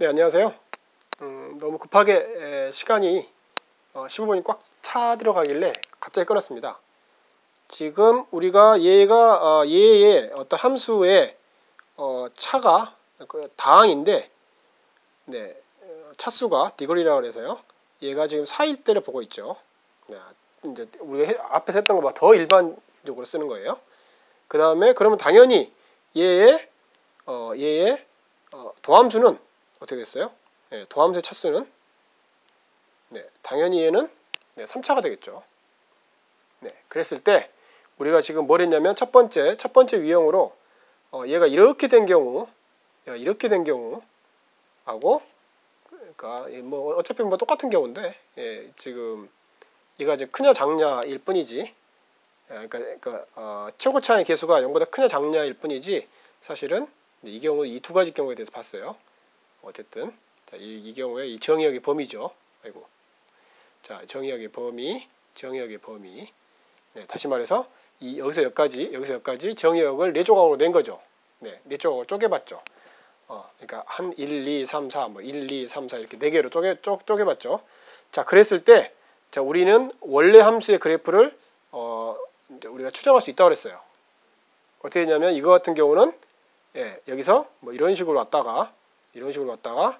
네 안녕하세요. 음, 너무 급하게 에, 시간이 어, 15분이 꽉 차 들어가길래 갑자기 끊었습니다. 지금 우리가 얘가 어, 얘의 어떤 함수의 어, 차가 그 다항인데 네, 어, 차수가 디그리라고 해서요. 얘가 지금 4일 때를 보고 있죠. 네, 이제 우리가 해, 앞에서 했던 것보다 더 일반적으로 쓰는 거예요. 그 다음에 그러면 당연히 얘의 어, 얘의 어, 도함수는 어떻게 됐어요? 네, 도함수의 차수는 네, 당연히 얘는 네, 3차가 되겠죠. 네, 그랬을 때 우리가 지금 뭘 했냐면 첫 번째 첫 번째 유형으로 어, 얘가 이렇게 된 경우 이렇게 된 경우 하고 그러니까 뭐 어차피 뭐 똑같은 경우인데 예, 지금 얘가 이제 크냐 작냐일 뿐이지 예, 그러니까, 그러니까 어, 최고 차의 개수가 0보다 크냐 작냐일 뿐이지 사실은 이 경우 이 두 가지 경우에 대해서 봤어요. 어쨌든 자, 이, 이 경우에 이 정의역의 범위죠. 아이고. 자, 정의역의 범위, 정의역의 범위. 네, 다시 말해서 이 여기서 여기까지, 여기서 여기까지 정의역을 네 조각으로 낸 거죠. 네, 네 조각으로 쪼개봤죠. 어, 그러니까 한 1, 2, 3, 4, 뭐 1, 2, 3, 4 이렇게 네 개로 쪼개 쪼, 쪼개봤죠. 자, 그랬을 때, 자, 우리는 원래 함수의 그래프를 어, 우리가 추정할 수 있다고 그랬어요. 어떻게 했냐면 이거 같은 경우는 예, 여기서 뭐 이런 식으로 왔다가 이런 식으로 왔다가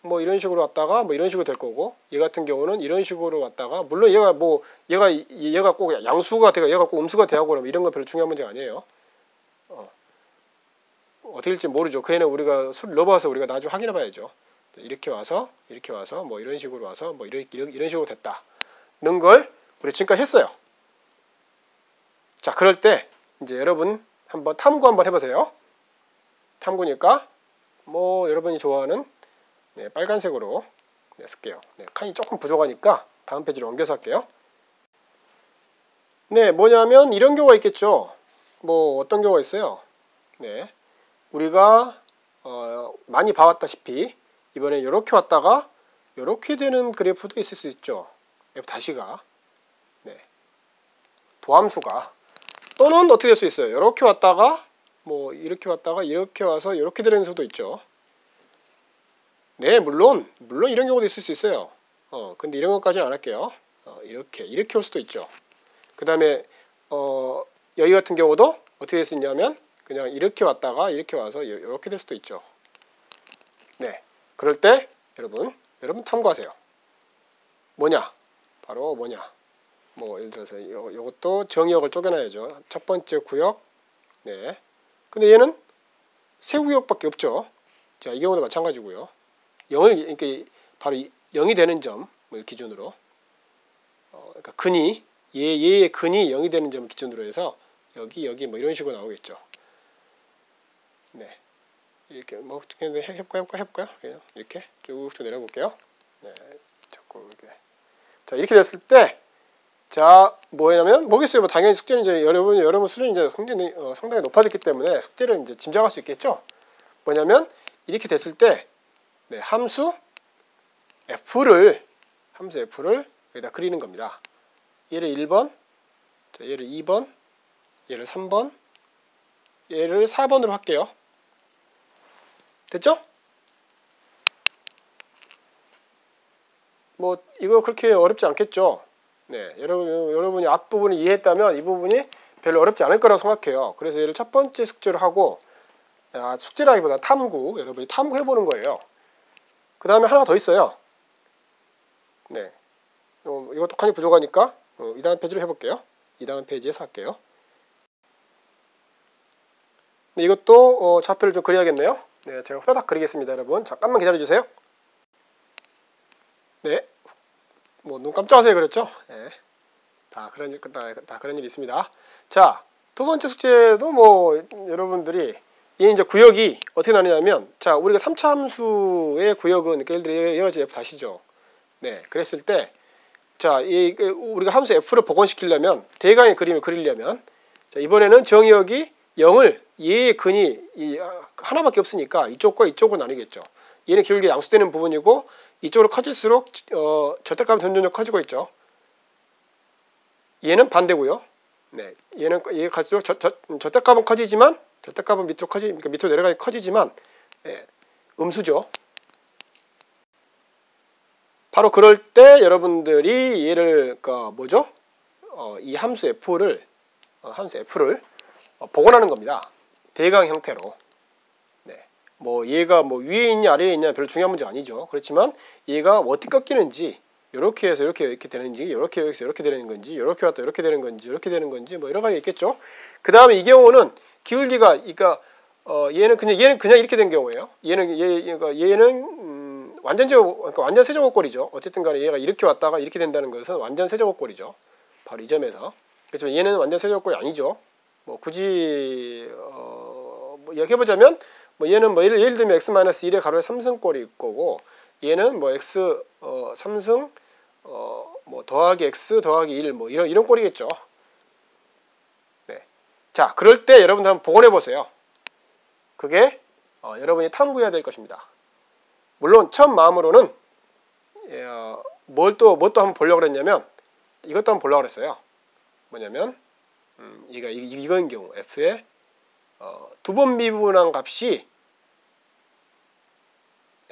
뭐 이런 식으로 왔다가 뭐 이런 식으로 될 거고 얘 같은 경우는 이런 식으로 왔다가 물론 얘가 뭐 얘가 얘가 꼭 양수가 되고 얘가 꼭 음수가 되고 그러면 이런 건 별로 중요한 문제가 아니에요. 어. 어떻게 될지 모르죠. 그 애는 우리가 술 넣어봐서 우리가 나중에 확인해 봐야죠. 이렇게 와서 이렇게 와서 뭐 이런 식으로 와서 뭐 이런 이런, 이런 식으로 됐다는 걸 우리 지금까지 했어요. 자 그럴 때 이제 여러분 한번 탐구 한번 해보세요. 탐구니까 뭐 여러분이 좋아하는 네, 빨간색으로 네, 쓸게요. 네, 칸이 조금 부족하니까 다음 페이지로 옮겨서 할게요. 네, 뭐냐면 이런 경우가 있겠죠. 뭐 어떤 경우가 있어요. 네, 우리가 어, 많이 봐왔다시피 이번에 이렇게 왔다가 이렇게 되는 그래프도 있을 수 있죠. F 다시가 네, 도함수가 또는 어떻게 될 수 있어요. 이렇게 왔다가 뭐 이렇게 왔다가 이렇게 와서 이렇게 되는 수도 있죠. 네, 물론 물론 이런 경우도 있을 수 있어요. 어, 근데 이런 것까지는 안 할게요. 어, 이렇게 이렇게 올 수도 있죠. 그 다음에 어, 여기 같은 경우도 어떻게 될 수 있냐면 그냥 이렇게 왔다가 이렇게 와서 이렇게 될 수도 있죠. 네, 그럴 때 여러분 여러분 탐구하세요. 뭐냐? 바로 뭐냐? 뭐 예를 들어서 요, 요것도 정의역을 쪼개놔야죠. 첫 번째 구역. 네. 근데 얘는 세 구역밖에 없죠. 자, 이 경우도 마찬가지고요. 0을 그러니까 바로 0이 되는 점을 기준으로 어, 그러니까 근이 얘 얘의 근이 0이 되는 점을 기준으로 해서 여기 여기 뭐 이런 식으로 나오겠죠. 네. 이렇게 뭐 해볼까 해볼까 해볼까요? 이렇게 쭉쭉 내려볼게요. 네. 자 이렇게 됐을 때 자, 뭐냐면 뭐겠어요? 뭐 당연히 숙제는 이제 여러분 여러분 수준이 이제 상당히, 어, 상당히 높아졌기 때문에 숙제를 이제 짐작할 수 있겠죠. 뭐냐면 이렇게 됐을 때 네, 함수 f를 함수 f를 여기다 그리는 겁니다. 얘를 1번, 자, 얘를 2번, 얘를 3번, 얘를 4번으로 할게요. 됐죠? 뭐 이거 그렇게 어렵지 않겠죠? 네, 여러분 여러분이 앞부분을 이해했다면 이 부분이 별로 어렵지 않을 거라고 생각해요. 그래서 얘를 첫 번째 숙제를 하고 아, 숙제라기보다 탐구 여러분이 탐구해 보는 거예요. 그 다음에 하나가 더 있어요. 네, 어, 이것도 칸이 부족하니까 어, 2다음 페이지로 해볼게요. 2다음 페이지에서 할게요. 네, 이것도 어, 좌표를 좀 그려야겠네요. 네, 제가 후다닥 그리겠습니다, 여러분. 잠깐만 기다려주세요. 네, 뭐 눈 깜짝하세요 그랬죠? 네. 다 그런 일, 다, 다 그런 일이 있습니다. 자, 두 번째 숙제도 뭐 여러분들이 이 이제 구역이 어떻게 나뉘냐면 자 우리가 3차 함수의 구역은 예를 들어 제 f 다시죠. 네, 그랬을 때 자, 이그 우리가 함수 f를 복원시키려면 대강의 그림을 그리려면 자, 이번에는 정의역이 0을 얘의 근이 이 하나밖에 없으니까 이쪽과 이쪽으로 나뉘겠죠. 얘는 길게 양수되는 부분이고 이쪽으로 커질수록 어, 절대값은 점점점 커지고 있죠. 얘는 반대고요. 네, 얘는 얘가 갈수록 저, 저, 절대값은 커지지만 절대값은 밑으로 커지 그러니까 밑으로 내려가니 커지지만 예, 음수죠. 바로 그럴 때 여러분들이 얘를 그 뭐죠? 어, 이 함수 f를 어, 함수 f를 어, 복원하는 겁니다. 대강 형태로. 네. 뭐 얘가 뭐 위에 있냐 아래에 있냐 별로 중요한 문제 아니죠. 그렇지만 얘가 어떻게 꺾이는지 이렇게 해서 이렇게 이렇게 되는지 이렇게 해서 이렇게 되는 건지 이렇게 왔다 이렇게 되는 건지 이렇게 되는 건지 뭐 여러 가지 있겠죠. 그 다음에 이 경우는 기울기가 그러니까 어 얘는 그냥 얘는 그냥 이렇게 된 경우예요. 얘는 얘 그러니까 얘는 음 완전 제곱 그러니까 완전 세제곱꼴이죠. 어쨌든 간에 얘가 이렇게 왔다가 이렇게 된다는 것은 완전 세제곱꼴이죠. 바로 이 점에서. 그렇지만 얘는 완전 세제곱꼴이 아니죠. 뭐 굳이 어뭐 이렇게 보자면 뭐 얘는 뭐 예를, 예를 들면 x 1의 가로에 3승꼴이 거고 얘는 뭐 x 어 3승 어 뭐 더하기 x 더하기 1 뭐 이런 이런 꼴이겠죠. 네. 자, 그럴 때 여러분들 한번 복원해 보세요. 그게 어, 여러분이 탐구해야 될 것입니다. 물론 처음 마음으로는 예, 어, 뭘또 뭘 또 한번 보려고 그랬냐면 이것도 한번 보려고 그랬어요. 뭐냐면 음, 이가 이, 거인 경우 f의 어, 두번 미분한 값이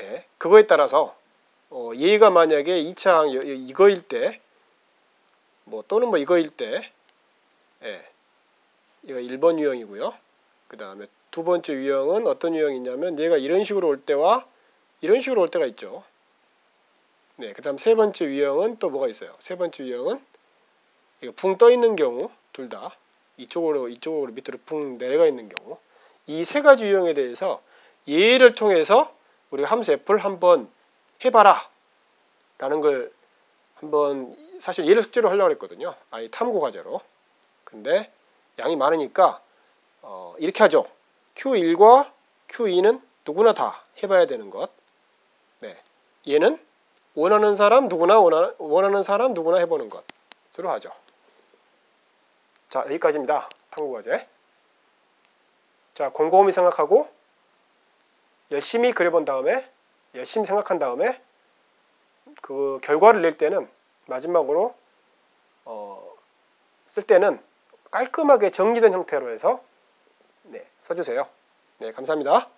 예, 그거에 따라서 어, 얘가 만약에 2차 이거일 때 뭐 또는 뭐 이거일 때 예, 이거 1번 유형이고요. 그 다음에 두 번째 유형은 어떤 유형이냐면 얘가 이런 식으로 올 때와 이런 식으로 올 때가 있죠. 네, 그 다음 세 번째 유형은 또 뭐가 있어요? 세 번째 유형은 이거 붕 떠 있는 경우 둘 다 이쪽으로 이쪽으로 밑으로 붕 내려가 있는 경우 이 세 가지 유형에 대해서 예를 통해서 우리가 함수 f를 한번 해봐라. 라는 걸 한번 사실 예를 숙제로 하려고 했거든요. 아니 탐구 과제로. 근데 양이 많으니까 어, 이렇게 하죠. Q1과 Q2는 누구나 다 해봐야 되는 것. 네. 얘는 원하는 사람 누구나 원하는, 원하는 사람 누구나 해보는 것으로 하죠. 자 여기까지입니다. 탐구 과제. 자 곰곰이 생각하고 열심히 그려본 다음에 열심히 생각한 다음에 그 결과를 낼 때는 마지막으로 어, 쓸 때는 깔끔하게 정리된 형태로 해서 네, 써주세요. 네, 감사합니다.